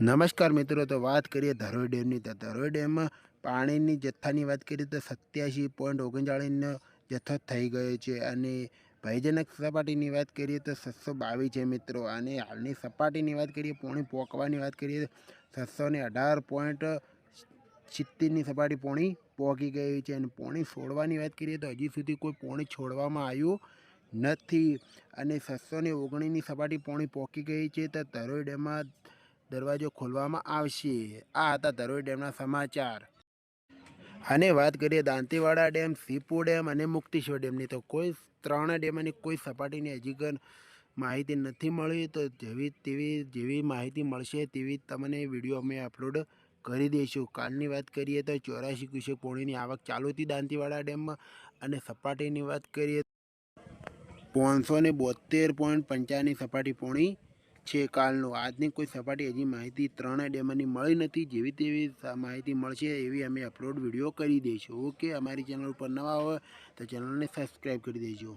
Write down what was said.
નમસ્કાર મિત્રો, તો વાત કરીએ ધરોઈ ડેમની. તો ધરોઈ ડેમમાં પાણીની જથ્થાની વાત કરીએ તો સત્યાસી પોઈન્ટ ઓગણચાળીસનો જથ્થો થઈ ગયો છે અને ભયજનક સપાટીની વાત કરીએ તો છસો બાવીસ છે મિત્રો. અને હાલની સપાટીની વાત કરીએ, પોણી પોકવાની વાત કરીએ તો છસો ને અઢાર પોઈન્ટ સિત્તેરની સપાટી પોણી પહોંચી ગઈ છે અને પોણી છોડવાની વાત કરીએ તો હજી સુધી કોઈ પોણી છોડવામાં આવ્યું નથી. અને છસો ને ઓગણીસની સપાટી પોણી પોકી ગઈ છે તો ધરોઈ ડેમમાં દરવાજો ખોલવામાં આવશે. આ હતા ધરોઈ ડેમના સમાચાર. અને વાત કરીએ દાંતીવાડા ડેમ, સીપુ ડેમ અને મુક્તિશ્વર ડેમની. તો કોઈ ત્રણ ડેમની કોઈ સપાટીની હજી માહિતી નથી મળી. તો જેવી તેવી જેવી માહિતી મળશે તેવી તમને વીડિયો અમે અપલોડ કરી દઈશું. કાલની વાત કરીએ તો ચોરાશી ક્યુસેક પોણીની આવક ચાલુ હતી દાંતીવાડા ડેમમાં. અને સપાટીની વાત કરીએ પાંચસો ને બોતેર પોઈન્ટ પંચાવનની સપાટી પોણી છે કાલનું. આજની કોઈ સપાટી હજી માહિતી ત્રણ ડેમની મળી નથી. જેવી તેવી માહિતી મળશે એવી અમે અપલોડ વીડિયો કરી દઈશું. ઓકે? અમારી ચેનલ ઉપર નવા હોય તો ચેનલને સબસ્ક્રાઈબ કરી દેજો.